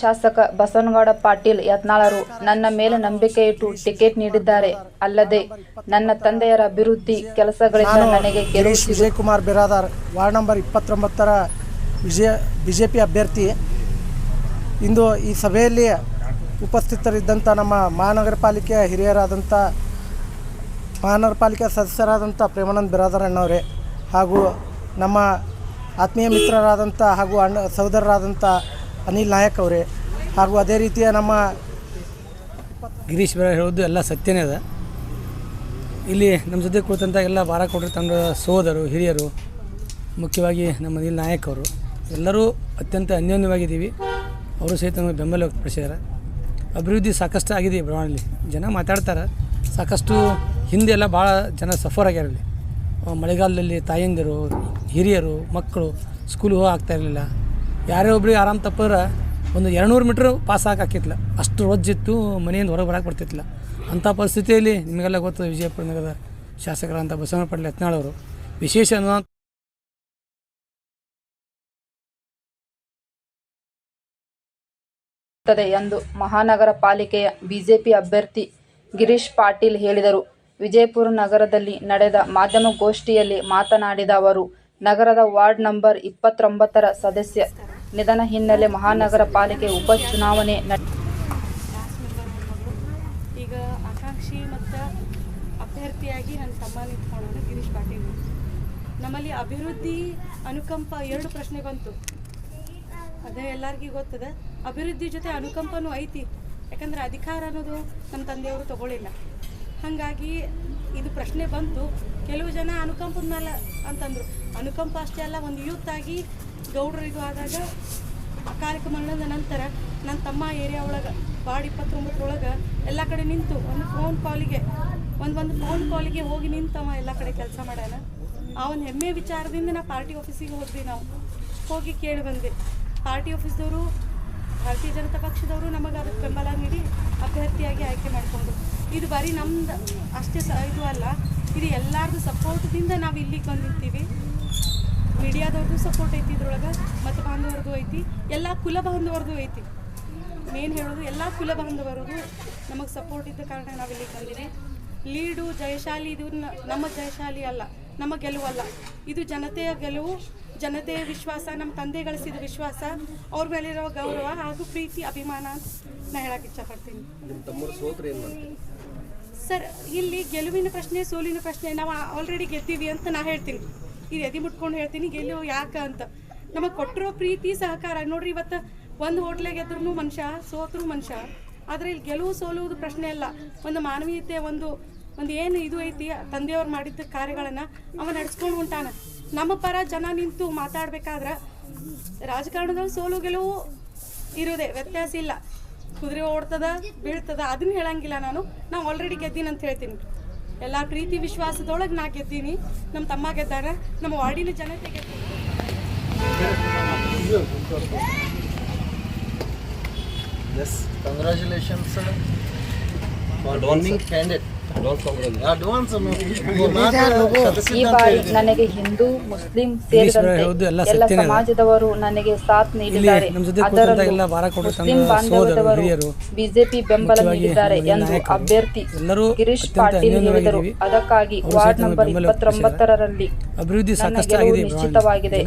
ಶಾಸಕ ಬಸವನಗೌಡ ಪಾಟೀಲ್ ಯತ್ನಾಳರು ನನ್ನ ಮೇಲೆ ನಂಬಿಕೆ ಇಟ್ಟು ಟಿಕೆಟ್ ನೀಡಿದ್ದಾರೆ. ಅಲ್ಲದೆ ನನ್ನ ತಂದೆಯರ ಅಭಿವೃದ್ಧಿ ಕೆಲಸಗಳಿಂದ ನನಗೆ ಗಿರೀಶ್ ವಿಜಯಕುಮಾರ್ ಬಿರಾದಾರ್ ವಾರ್ಡ್ ನಂಬರ್ ಇಪ್ಪತ್ತೊಂಬತ್ತರ ವಿಜಯ ಬಿಜೆಪಿ ಅಭ್ಯರ್ಥಿ. ಇಂದು ಈ ಸಭೆಯಲ್ಲಿ ಉಪಸ್ಥಿತರಿದ್ದಂಥ ನಮ್ಮ ಮಹಾನಗರ ಪಾಲಿಕೆಯ ಹಿರಿಯರಾದಂಥ ಮಹಾನಗರ ಪಾಲಿಕೆ ಸದಸ್ಯರಾದಂಥ ಪ್ರೇಮಾನಂದ್ ಬಿರಾದಾರ್ ಅಣ್ಣವರೇ ಹಾಗೂ ನಮ್ಮ ಆತ್ಮೀಯ ಮಿತ್ರರಾದಂಥ ಹಾಗೂ ಅಣ್ಣ ಸಹೋದರರಾದಂಥ ಅನಿಲ್ ನಾಯಕ್ ಅವರೇ. ಹಾಗೂ ಅದೇ ರೀತಿಯ ನಮ್ಮ ಗಿರೀಶ್ ಬೇರೆ ಹೇಳೋದು ಎಲ್ಲ ಸತ್ಯನೇ ಅದ. ಇಲ್ಲಿ ನಮ್ಮ ಜೊತೆ ಕುಳಿತಂಥ ಎಲ್ಲ ಭಾರ ಕೊಟ್ಟರೆ ತಂಡ ಸೋದರು ಹಿರಿಯರು, ಮುಖ್ಯವಾಗಿ ನಮ್ಮ ಅನಿಲ್ ನಾಯಕ್ ಅವರು. ಎಲ್ಲರೂ ಅತ್ಯಂತ ಅನ್ಯೋನ್ಯವಾಗಿದ್ದೀವಿ. ಅವರು ಸಹಿತ ನಮಗೆ ಬೆಂಬಲ ವ್ಯಕ್ತಪಡಿಸಿದ್ದಾರೆ. ಅಭಿವೃದ್ಧಿ ಸಾಕಷ್ಟು ಆಗಿದೆ ಬಡಾವಣೆಯಲ್ಲಿ ಜನ ಮಾತಾಡ್ತಾರೆ. ಸಾಕಷ್ಟು ಹಿಂದೆ ಎಲ್ಲ ಭಾಳ ಜನ ಸಫರ್ ಆಗಿರಲಿ ಮಳೆಗಾಲದಲ್ಲಿ ತಾಯಂದಿರು, ಹಿರಿಯರು, ಮಕ್ಕಳು ಸ್ಕೂಲ್ ಹೋಗಿ ಆಗ್ತಾ ಇರಲಿಲ್ಲ. ಯಾರೇ ಒಬ್ರಿಗೆ ಆರಾಮ್ ತಪ್ಪಿದ್ರೆ ಒಂದು ಎರಡುನೂರು ಮೀಟ್ರ್ ಪಾಸ್ ಹಾಕಿತ್ತಲ್ಲ ಅಷ್ಟು ರೊಜ್ಜಿತ್ತು ಮನೆಯಿಂದ ಹೊರಗೆ ಬರಕ್ಕೆ ಬರ್ತಿತ್ತಿಲ್ಲ ಅಂಥ ಪರಿಸ್ಥಿತಿಯಲ್ಲಿ ನಿಮಗೆಲ್ಲ ಗೊತ್ತು, ವಿಜಯಪುರ ನಗರದ ಶಾಸಕರಂತ ಬಸವಣ್ಣ ಪಾಟೀಲ್ ಯತ್ನಾಳ್ ಅವರು. ವಿಶೇಷ ಅನುದಾನ ಎಂದು ಮಹಾನಗರ ಪಾಲಿಕೆಯ ಬಿಜೆಪಿ ಅಭ್ಯರ್ಥಿ ಗಿರೀಶ್ ಪಾಟೀಲ್ ಹೇಳಿದರು. ವಿಜಯಪುರ ನಗರದಲ್ಲಿ ನಡೆದ ಮಾಧ್ಯಮಗೋಷ್ಠಿಯಲ್ಲಿ ಮಾತನಾಡಿದ ಅವರು, ನಗರದ ವಾರ್ಡ್ ನಂಬರ್ ಇಪ್ಪತ್ತೊಂಬತ್ತರ ಸದಸ್ಯ ನಿಧನ ಹಿನ್ನೆಲೆ ಮಹಾನಗರ ಪಾಲಿಕೆ ಉಪಚುನಾವಣೆ ಈಗ ಆಕಾಂಕ್ಷಿ ಮತ್ತು ಅಭ್ಯರ್ಥಿಯಾಗಿ ಗಿರೀಶ್ ಪಾಟೀಲ್. ನಮ್ಮಲ್ಲಿ ಅಭಿವೃದ್ಧಿ ಅನುಕಂಪ ಎರಡು ಪ್ರಶ್ನೆ ಬಂತು. ಅದೇ ಎಲ್ಲರಿಗೂ ಗೊತ್ತದೆ. ಅಭಿವೃದ್ಧಿ ಜೊತೆ ಅನುಕಂಪನೂ ಐತಿ. ಯಾಕಂದ್ರೆ ಅಧಿಕಾರ ಅನ್ನೋದು ನಮ್ಮ ತಂದೆಯವರು ತಗೊಳ್ಳಿಲ್ಲ ಹಾಗಾಗಿ ಇದು ಪ್ರಶ್ನೆ ಬಂತು. ಕೆಲವು ಜನ ಅನುಕಂಪದ ಮೇಲೆ ಅಂತಂದರು. ಅನುಕಂಪ ಅಷ್ಟೇ ಅಲ್ಲ, ಒಂದು ಯೂತ್ ಆಗಿ ಗೌಡರಿಗೂ ಆದಾಗ ಅಕಾಲಿಕ ಮರಣದ ನಂತರ ನನ್ನ ತಮ್ಮ ಏರಿಯಾ ಒಳಗೆ, ವಾರ್ಡ್ ಇಪ್ಪತ್ತೊಂಬತ್ತರೊಳಗೆ ಎಲ್ಲ ಕಡೆ ನಿಂತು ಒಂದು ಫೋನ್ ಕಾಲಿಗೆ ಒಂದು ಒಂದು ಫೋನ್ ಕಾಲಿಗೆ ಹೋಗಿ ನಿಂತವ ಎಲ್ಲ ಕಡೆ ಕೆಲಸ ಮಾಡ್ಯಾನ. ಆ ಹೆಮ್ಮೆ ವಿಚಾರದಿಂದ ನಾ ಪಾರ್ಟಿ ಆಫೀಸಿಗೆ ಹೋದ್ವಿ ನಾವು. ಹೋಗಿ ಕೇಳಿ ಬಂದೆ ಪಾರ್ಟಿ ಆಫೀಸ್ದವರು ಭಾರತೀಯ ಜನತಾ ಪಕ್ಷದವರು ನಮಗೆ ಅದಕ್ಕೆ ಬೆಂಬಲ ನೀಡಿ ಅಭ್ಯರ್ಥಿಯಾಗಿ ಆಯ್ಕೆ ಮಾಡಿಕೊಂಡು. ಇದು ಬರೀ ನಮ್ದು ಅಷ್ಟೇ ಸ ಇದು ಅಲ್ಲ, ಇದು ಎಲ್ಲರದು ಸಪೋರ್ಟ್ದಿಂದ ನಾವು ಇಲ್ಲಿಗೆ ಬಂದಿರ್ತೀವಿ ಮೀಡಿಯಾದವ್ರದ್ದು ಸಪೋರ್ಟ್ ಐತಿ ಇದ್ರೊಳಗೆ ಮತ್ತು ಬಾಂಧವರದು ಐತಿ ಎಲ್ಲ ಕುಲ ಬಾಂಧವರದು ಐತಿ. ಮೇನ್ ಹೇಳೋದು ಎಲ್ಲ ಕುಲ ಬಾಂಧವರದು ನಮಗೆ ಸಪೋರ್ಟ್ ಇದ್ದ ಕಾರಣ ನಾವಿಲ್ಲಿ ಬಂದಿದ್ದೀವಿ ಬಂದಿವಿ. ಲೀಡು ಜಯಶಾಲಿ ಇದು ನಮ್ಮ ಜಯಶಾಲಿ ಅಲ್ಲ ನಮ್ಮ ಗೆಲುವಲ್ಲ ಇದು ಜನತೆಯ ಗೆಲುವು ಜನತೆಯ ವಿಶ್ವಾಸ ನಮ್ಮ ತಂದೆ ಗಳಿಸಿದ ವಿಶ್ವಾಸ ಅವ್ರ ಮೇಲಿರೋ ಗೌರವ ಹಾಗೂ ಪ್ರೀತಿ ಅಭಿಮಾನ ಅಂತ ನಾ ಹೇಳಕ್ಕೆ ಇಷ್ಟಪಡ್ತೀನಿ. ಸರ್ ಇಲ್ಲಿ ಗೆಲುವಿನ ಪ್ರಶ್ನೆ ಸೋಲಿನ ಪ್ರಶ್ನೆ ನಾವು ಆಲ್ರೆಡಿ ಗೆದ್ದೀವಿ ಅಂತ ನಾ ಹೇಳ್ತೀನಿ. ಇದು ಎದಿ ಮುಟ್ಕೊಂಡು ಹೇಳ್ತೀನಿ, ಗೆಲ್ಲೋ ಯಾಕೆ ಅಂತ. ನಮಗೆ ಕೊಟ್ಟಿರೋ ಪ್ರೀತಿ, ಸಹಕಾರ. ನೋಡ್ರಿ, ಇವತ್ತು ಒಂದು ಹೋಟ್ಲಾಗ ಗೆದ್ರೂ ಮನುಷ್ಯ, ಸೋತ್ರು ಮನುಷ್ಯ. ಆದರೆ ಇಲ್ಲಿ ಗೆಲುವು ಸೋಲುವುದು ಪ್ರಶ್ನೆ ಅಲ್ಲ. ಒಂದು ಮಾನವೀಯತೆ, ಒಂದು ಒಂದು ಏನು ಇದು ಐತಿ, ತಂದೆಯವ್ರು ಮಾಡಿದ್ದ ಕಾರ್ಯಗಳನ್ನು ಅವ ನಡೆಸ್ಕೊಂಡು ಹೊಂಟಾನ ನಮ್ಮ ಪರ ಜನ ನಿಂತು ಮಾತಾಡ್ಬೇಕಾದ್ರೆ ರಾಜಕಾರಣದಲ್ಲಿ ಸೋಲು ಗೆಲುವು ಇರೋದೇ ವ್ಯತ್ಯಾಸ ಇಲ್ಲ. ಕುದುರೆ ಓಡ್ತದ, ಬೀಳ್ತದ, ಅದನ್ನ ಹೇಳಂಗಿಲ್ಲ ನಾನು. ನಾವು ಆಲ್ರೆಡಿ ಗೆದ್ದೀನಿ ಅಂತ ಹೇಳ್ತೀನಿ. ಎಲ್ಲ ಪ್ರೀತಿ ವಿಶ್ವಾಸದೊಳಗೆ ನಾ ಗೆದ್ದೀನಿ. ನಮ್ಮ ತಮ್ಮ ಗೆದ್ದಾರ ನಮ್ಮ ವಾರ್ಡಿನ ಜನತೆ ಗೆದ್ದೀನಿ ಕಂಗ್ರ್ಯಾಚುಲೇಷನ್ಸ್ congratulations sir, ಈ ಬಾರಿ ನನಗೆ ಹಿಂದೂ ಮುಸ್ಲಿಂ ಸೇರಿದಂತೆ ಎಲ್ಲ. ಸಮಾಜದವರು ನನಗೆ ಸಾಥ್ ನೀಡಿದ್ದಾರೆ. ಅದರಲ್ಲೂ ಮುಸ್ಲಿಂ ತಂಡ ಬಾಂಧವದವರು ಬಿಜೆಪಿ ಬೆಂಬಲ ನೀಡಿದ್ದಾರೆ ಎಂದು ಅಭ್ಯರ್ಥಿ ಗಿರೀಶ್ ಪಾಟೀಲ್ ಹೇಳಿದರು. ಅದಕ್ಕಾಗಿ ವಾರ್ಡ್ ನಂಬರ್ ಇಪ್ಪತ್ತೊಂಬತ್ತರಲ್ಲಿ ಅಭಿವೃದ್ಧಿ ನಿಶ್ಚಿತವಾಗಿದೆ